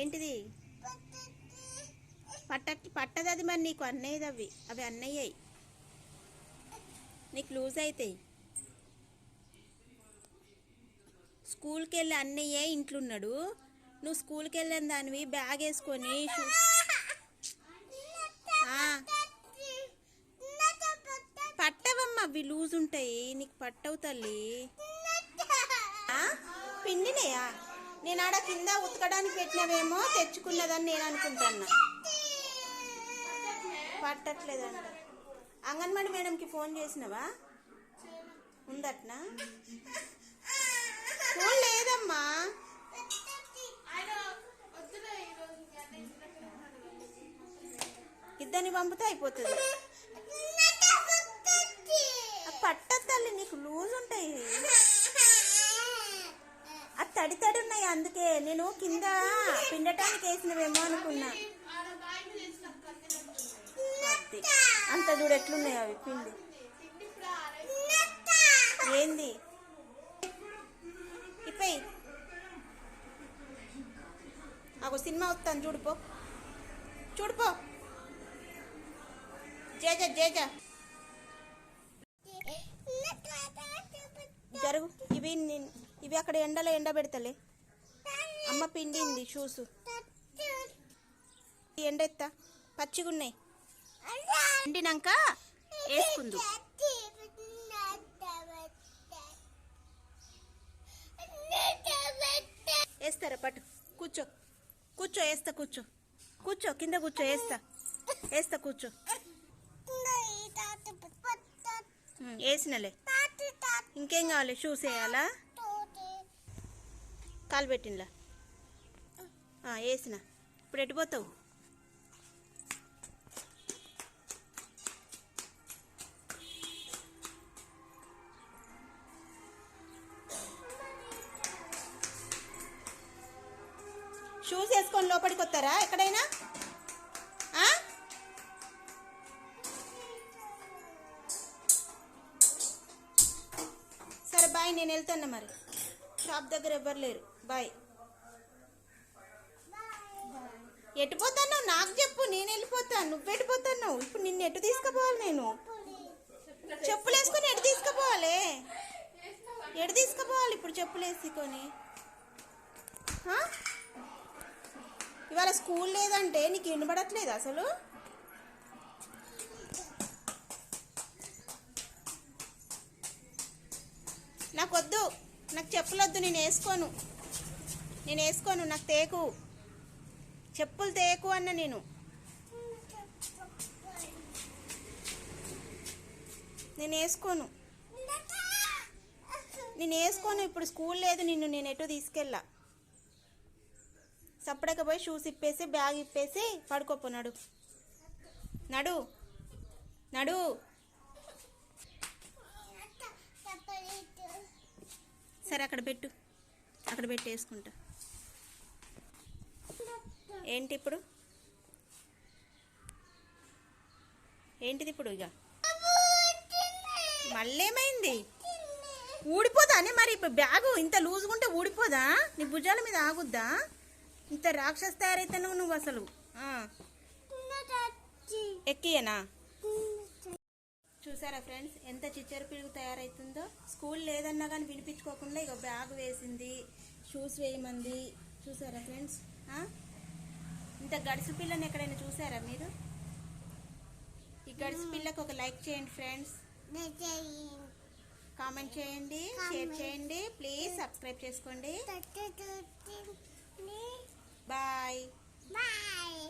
ఏంటిది? పట్ట పట్టదు అది మరి నీకు అన్నయ్యది అవి. అవి అన్నయ్యాయి. నీకు లూజ్ అవుతాయి స్కూల్కి వెళ్ళి అన్నయ్యే ఇంట్లో ఉన్నాడు నువ్వు స్కూల్కి వెళ్ళిన దానివి బ్యాగ్ వేసుకొని షూ- పట్టవమ్మా అవి లూజ్ ఉంటాయి. నీకు పట్టవు తల్లి. పిండినయా? నేను ఆడ కింద ఉతకడానికి పెట్టినవేమో తెచ్చుకున్నదని నేను అనుకుంటున్నా. పట్టట్లేదంట. అంగన్వాడి మేడంకి ఫోన్ చేసినవా? ఉందట్నా? ఫోన్ లేదమ్మా. ఇద్దరిని పంపితే అయిపోతుంది. ఆ నీకు లూజ్ ఉంటాయి తడి తడి ఉన్నాయి అందుకే. నేను కింద పిండటానికి వేసినవేమో అనుకున్నా. అంత చూడు ఎట్లున్నాయి అవి పిండి. ఏంది? ఇప్పయి. నాకు సినిమా వస్తాను చూడుపో చూడుపో జేజ జేజ. జరుగు. ఇవి నిన్- ఇవి అక్కడ ఎండలో ఎండబెడతలే. అమ్మ పిండింది షూస్. ఎండ ఎత్తా పచ్చిగున్నాయి. ఎండినాక వేసుకుందు. వేస్తారా పట్టు. కూర్చో. కూర్చో వేస్తా కూర్చో. కూర్చో కింద కూర్చో వేస్తా. వేస్తా కూర్చో. వేసినలే. ఇంకేం కావాలి? షూస్ వేయాలా? కాలు పెట్టినలా వేసిన. ఇప్పుడు ఎటు పోతావు? షూస్ వేసుకొని లోపలికి వస్తారా? ఎక్కడైనా? సరే బాయ్ నేను వెళ్తాను మరి. షాప్ దగ్గర ఎవ్వరు లేరు. బాయ్. ఎటు పోతాను నాకు చెప్పు నేను వెళ్ళిపోతాను. నువ్వు వెళ్ళిపోతాను ఇప్పుడు నిన్ను ఎటు తీసుకుపోవాలి నేను? చెప్పులు వేసుకొని ఎటు తీసుకుపోవాలి? ఎటు తీసుకుపోవాలి ఇప్పుడు చెప్పులు వేసుకొని ఇవాళ స్కూల్ లేదంటే నీకు వినబడట్లేదు అసలు? నాకు వద్దు నాకు చెప్పులొద్దు నేను వేసుకోను. నేను వేసుకోను నాకు తేకు. చెప్పులు తేకు అన్న నేను. నేను వేసుకోను. నేను వేసుకోను ఇప్పుడు స్కూల్ లేదు నిన్ను నేను ఎటు తీసుకెళ్ళా? సపడక పోయి షూస్ ఇప్పేసి బ్యాగ్ ఇప్పేసి పడుకోపో నడు. నడు. నడు. సరే అక్కడ పెట్టు. అక్కడ పెట్టేసుకుంటా ఏంటి ఇప్పుడు? ఏంటిది ఇప్పుడు ఇక మళ్ళీ ఏమైంది ఊడిపోదానే మరి ఇప్పుడు బ్యాగు? ఇంత లూజ్గా ఉంటే ఊడిపోదా? నీ భుజాల మీద ఆగుద్దా? ఇంత రాక్షస్ తయారైతే నువ్వు అసలు. ఎక్కియనా? చూసారా ఫ్రెండ్స్? ఎంత చిచ్చర పిడుగు తయారవుతుందో స్కూల్ లేదన్నా కానీ వినిపించుకోకుండా ఇక బ్యాగ్ వేసింది షూస్ వేయమంది. చూసారా ఫ్రెండ్స్? ఇంత గడుసు పిల్లని ఎక్కడైనా చూసారా మీరు? ఈ గడుసు పిల్లకు ఒక లైక్ చేయండి ఫ్రెండ్స్. కామెంట్ చేయండి షేర్ చేయండి. ప్లీజ్ సబ్స్క్రైబ్ చేసుకోండి. బాయ్. బాయ్.